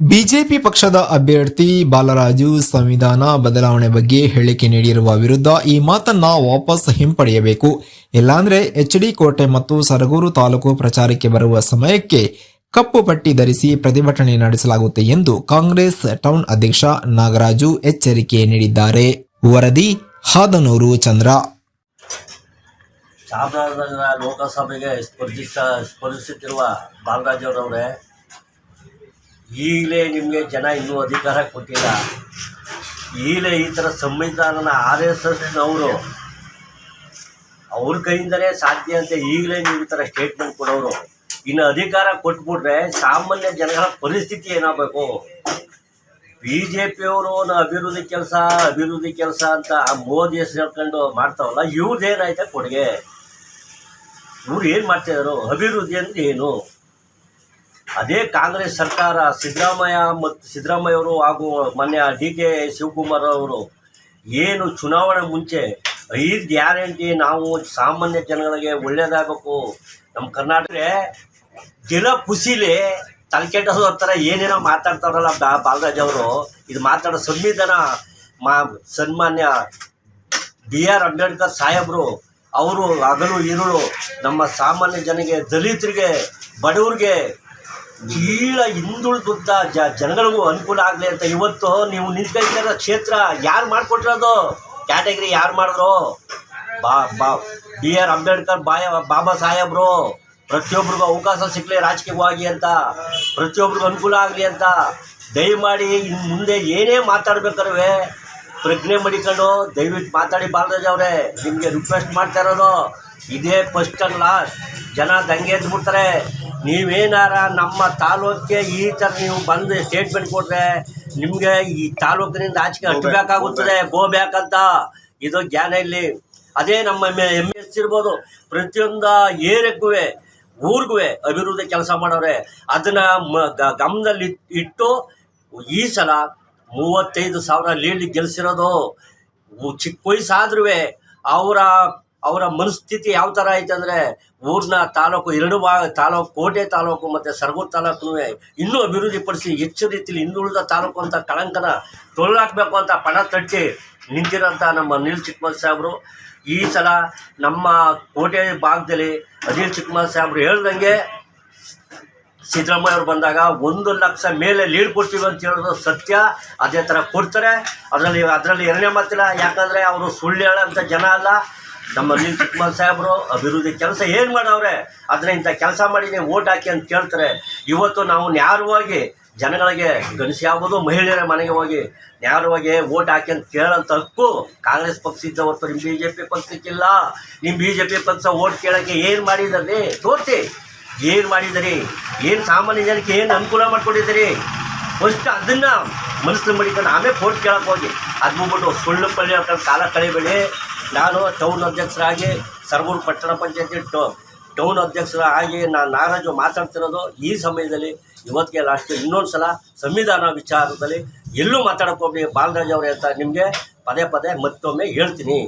BJP ಪಕ್ಷದ ಅಭ್ಯರ್ಥಿ ಬಾಲರಾಜು ಸಂವಿಧಾನ ಬದಲಾವಣೆ ಬಗ್ಗೆ ಹೇಳಿಕೆ ನೀಡಿರುವ ವಿರುದ್ಧ ಈ ಮಾತನ್ನ ವಾಪಸ್ ಹಿಂಪಡೆಯಬೇಕು. ಇಲ್ಲಾಂದ್ರೆ ಎಚ್ ಡಿ ಕೋಟೆ ಮತ್ತು ಸರಗೂರು ತಾಲೂಕು ಪ್ರಚಾರಕ್ಕೆ ಬರುವ ಸಮಯಕ್ಕೆ ಕಪ್ಪು ಪಟ್ಟಿ ಧರಿಸಿ ಪ್ರತಿಭಟನೆ ನಡೆಸಲಾಗುತ್ತೆ ಎಂದು ಕಾಂಗ್ರೆಸ್ ಟೌನ್ ಅಧ್ಯಕ್ಷ ನಾಗರಾಜು ಎಚ್ಚರಿಕೆ ನೀಡಿದ್ದಾರೆ. ವರದಿ, ಹಾದನೂರು ಚಂದ್ರ. ಚಾಮರಾಜನಗರ ಲೋಕಸಭೆಗೆ ಸ್ಪರ್ಧಿಸ, ಸ್ಪರ್ಧಿಸುತ್ತಿರುವ ಅವರವರೇ ಈಗಲೇ ನಿಮಗೆ ಜನ ಇನ್ನೂ ಅಧಿಕಾರ ಕೊಟ್ಟಿಲ್ಲ. ಈಗಲೇ ಈ ಥರ ಸಂವಿಧಾನನ ಆರ್ ಎಸ್ ಎಸ್ನವರು ಅವ್ರ ಕೈಯಿಂದಲೇ ಸಾಧ್ಯ ಅಂತ ಈಗಲೇ ನೀವು ಈ ಥರ ಸ್ಟೇಟ್ಮೆಂಟ್ ಕೊಡೋರು. ಇನ್ನು ಅಧಿಕಾರ ಕೊಟ್ಬಿಟ್ರೆ ಸಾಮಾನ್ಯ ಜನಗಳ ಪರಿಸ್ಥಿತಿ ಏನಾಗಬೇಕು? ಬಿ ಜೆ ಪಿಯವರು ಅಭಿವೃದ್ಧಿ ಕೆಲಸ ಅಭಿವೃದ್ಧಿ ಕೆಲಸ ಅಂತ ಆ ಮೋದಿ ಹೆಸರು ಹೇಳ್ಕೊಂಡು ಮಾಡ್ತಾವಲ್ಲ ಇವ್ರದ್ದೇನಾಯ್ತಾ ಕೊಡುಗೆ? ಇವ್ರು ಏನು ಮಾಡ್ತಾಯಿದ್ರು ಅಭಿವೃದ್ಧಿ ಅಂದ್ರೆ ಏನು? ಅದೇ ಕಾಂಗ್ರೆಸ್ ಸರ್ಕಾರ, ಸಿದ್ದರಾಮಯ್ಯ ಮತ್ತು ಸಿದ್ದರಾಮಯ್ಯ ಅವರು ಹಾಗೂ ಮೊನ್ನೆ ಡಿ ಕೆ ಶಿವಕುಮಾರ್ ಅವರು ಏನು ಚುನಾವಣೆ ಮುಂಚೆ ಐದು ಗ್ಯಾರಂಟಿ ನಾವು ಸಾಮಾನ್ಯ ಜನಗಳಿಗೆ ಒಳ್ಳೇದಾಗಬೇಕು. ನಮ್ಮ ಕರ್ನಾಟಕ ಜನ ಖುಷಿಲಿ ತಲೆಕೆಟ್ಟೋದು ಥರ ಏನೇನೋ ಮಾತಾಡ್ತಾರಲ್ಲ ಬಾ, ಬಾಲರಾಜ್ ಅವರು, ಇದು ಮಾತಾಡೋ ಸಂವಿಧಾನ ಮಾ, ಸನ್ಮಾನ್ಯ ಬಿ ಆರ್ ಅಂಬೇಡ್ಕರ್ ಸಾಹೇಬರು, ಅವರು ಹಗಲು ಇರುಳು ನಮ್ಮ ಸಾಮಾನ್ಯ ಜನಗೆ ದಲಿತರಿಗೆ, ಬಡವರಿಗೆ ಕೀಳ ಹಿಂದುಳಿದ ಜ, ಜನಗಳಿಗೂ ಅನುಕೂಲ ಆಗಲಿ ಅಂತ ಇವತ್ತು ನೀವು ನಿಂತ್ಕೊಂಡಿರೋ ಕ್ಷೇತ್ರ ಯಾರು ಮಾಡಿಕೊಟ್ಟಿರೋದು? ಕ್ಯಾಟಗರಿ ಯಾರು ಮಾಡಿದ್ರು? ಬಾ ಬಾ, ಬಿ ಆರ್ ಅಂಬೇಡ್ಕರ್ ಬಾಯ, ಬಾಬಾ ಸಾಹೇಬ್ರು ಪ್ರತಿಯೊಬ್ಬರಿಗೂ ಅವಕಾಶ ಸಿಕ್ಕಲಿ ರಾಜಕೀಯವಾಗಿ ಅಂತ, ಪ್ರತಿಯೊಬ್ರಿಗೂ ಅನುಕೂಲ ಆಗಲಿ ಅಂತ. ದಯಮಾಡಿ ಇನ್ನು ಮುಂದೆ ಏನೇ ಮಾತಾಡ್ಬೇಕಾದ್ರೆ ಪ್ರಜ್ಞೆ ಮಡಿಕೊಂಡು ದಯವಿಟ್ಟು ಮಾತಾಡಿ ಬಾಲರಾಜ್ ಅವರೇ, ನಿಮಗೆ ರಿಕ್ವೆಸ್ಟ್ ಮಾಡ್ತಾ ಇರೋದು, ಇದೇ ಫಸ್ಟ್ ಆ್ಯಂಡ್ ಲಾಸ್ಟ್ ಜನ ದಂಗೆ ಎದ್ಬಿಡ್ತಾರೆ. ನೀವೇನಾರ ನಮ್ಮ ತಾಲೂಕಿಗೆ ಈ ಥರ ನೀವು ಬಂದು ಸ್ಟೇಟ್ಮೆಂಟ್ ಕೊಟ್ಟರೆ ನಿಮಗೆ ಈ ತಾಲೂಕಿನಿಂದ ಆಚೆಗೆ ಹಟ್ಟಬೇಕಾಗುತ್ತದೆ ಗೋ ಅಂತ ಇದು ಜ್ಞಾನ ಇಲ್ಲಿ. ಅದೇ ನಮ್ಮ ಎಂ ಎಸ್ ಇರ್ಬೋದು. ಪ್ರತಿಯೊಂದು ಏರಿಯಕ್ಕೂ ಊರಿಗೂ ಅಭಿವೃದ್ಧಿ ಕೆಲಸ ಮಾಡೋರೆ. ಅದನ್ನು ಮ ಗಮನದಲ್ಲಿ ಇಟ್ಟು ಈ ಸಲ ಮೂವತ್ತೈದು ಸಾವಿರ ಲೀಡ್ ಗೆಲ್ಸಿರೋದು. ಉ- ಚಿಕ್ಕ ವಯಸ್ಸಾದ್ರೂ ಅವರ ಅವರ ಮನಸ್ಥಿತಿ ಯಾವ ಥರ ಐತೆ ಅಂದರೆ ಊರಿನ ತಾಲೂಕು ಎರಡು ಭಾಗ ತಾಲೂಕು, ಕೋಟೆ ತಾಲೂಕು ಮತ್ತು ಸರಗೂರು ತಾಲೂಕು ಇನ್ನೂ ಅಭಿವೃದ್ಧಿಪಡಿಸಿ ಹೆಚ್ಚು ರೀತಿಯಲ್ಲಿ ಹಿಂದುಳಿದ ತಾಲೂಕು ಅಂತ ಕಳಂಕನ ತೊಳ್ಳಾಕಬೇಕು ಅಂತ ಪಣ ತಟ್ಟಿ ನಿಂತಿರೋಂಥ ನಮ್ಮ ಅನಿಲ್ ಚಿಕ್ಕಮಲ್ ಸಾಹೇಬರು. ಈ ಸಲ ನಮ್ಮ ಕೋಟೆ ಭಾಗದಲ್ಲಿ ಅನಿಲ್ ಚಿಕ್ಕಮಲ್ ಸಾಹೇಬರು ಹೇಳ್ದಂಗೆ ಸಿದ್ದರಾಮಯ್ಯ ಅವರು ಬಂದಾಗ ಒಂದು ಲಕ್ಷ ಮೇಲೆ ಲೀಡ್ ಕೊಡ್ತೀವಿ ಅಂತ ಹೇಳೋದು ಸತ್ಯ. ಅದೇ ಥರ ಕೊಡ್ತಾರೆ. ಅದರಲ್ಲಿ ಅದರಲ್ಲಿ ಎರಡನೇ ಮಾತಿಲ್ಲ. ಯಾಕಂದರೆ ಅವರು ಸುಳ್ಳು ಹೇಳೋಂಥ ಜನ ಅಲ್ಲ. ನಮ್ಮ ಅನಿಲ್ ಚಿಕ್ಕಮಲ್ ಸಾಹೇಬರು ಅಭಿವೃದ್ಧಿ ಕೆಲಸ ಏನು ಮಾಡವ್ರೆ? ಅದನ್ನ ಇಂಥ ಕೆಲಸ ಮಾಡಿ ನೀವು ಓಟ್ ಹಾಕಿ ಅಂತ ಕೇಳ್ತಾರೆ. ಇವತ್ತು ನಾವು ನ್ಯಾರವಾಗಿ ಜನಗಳಿಗೆ ಗಣಿಸಿ ಮಹಿಳೆಯರ ಮನೆಗೆ ಹೋಗಿ ನ್ಯಾರವಾಗಿ ಓಟ್ ಹಾಕಿ ಅಂತ ಕೇಳೋಂಥ ಹಕ್ಕು ಕಾಂಗ್ರೆಸ್ ಪಕ್ಷ ಇದ್ದ ನಿಮ್ಮ ಬಿ ಜೆ ಪಿ ಪಕ್ಷಕ್ಕಿಲ್ಲ. ನಿಮ್ಮ ಬಿ ಜೆ ಪಿ ಪಕ್ಷ ಓಟ್ ಕೇಳೋಕ್ಕೆ ಏನು ಮಾಡಿದ್ದಾರೆ ತೋರಿಸಿ. ಏನು ಮಾಡಿದ್ದೀರಿ ಏನು ಸಾಮಾನ್ಯ ಜನಕ್ಕೆ ಏನು ಅನುಕೂಲ ಮಾಡ್ಕೊಂಡಿದ್ದೀರಿ ಫಸ್ಟ್ ಅದನ್ನು ಮನಸ್ಸು ಮಡಿಕೊಂಡು ಆಮೇಲೆ ಓಟ್ ಕೇಳೋಕೆ ಹೋಗಿ. ಅದು ಮುಗ್ಬಿಟ್ಟು ಸುಳ್ಳು ಪಳ್ಳಿ ಕಾಲ ಕಳಿಬೇಡಿ. ನಾನು ಟೌನ್ ಅಧ್ಯಕ್ಷರಾಗಿ ಸರಗೂರು ಪಟ್ಟಣ ಪಂಚಾಯತಿ ಟೌ ಟೌನ್ ಅಧ್ಯಕ್ಷರಾಗಿ ನಾನು ನಾಗರಾಜು ಮಾತಾಡ್ತಿರೋದು ಈ ಸಮಯದಲ್ಲಿ, ಇವತ್ತಿಗೆ ಲಾಸ್ಟ್ ಇನ್ನೊಂದು ಸಲ ಸಂವಿಧಾನ ವಿಚಾರದಲ್ಲಿ ಎಲ್ಲೂ ಮಾತಾಡೋಕೆ ಹೋಗಿ ಬಾಲರಾಜ್ ಅವರೇ ಅಂತ ನಿಮಗೆ ಪದೇ ಪದೇ ಮತ್ತೊಮ್ಮೆ ಹೇಳ್ತೀನಿ.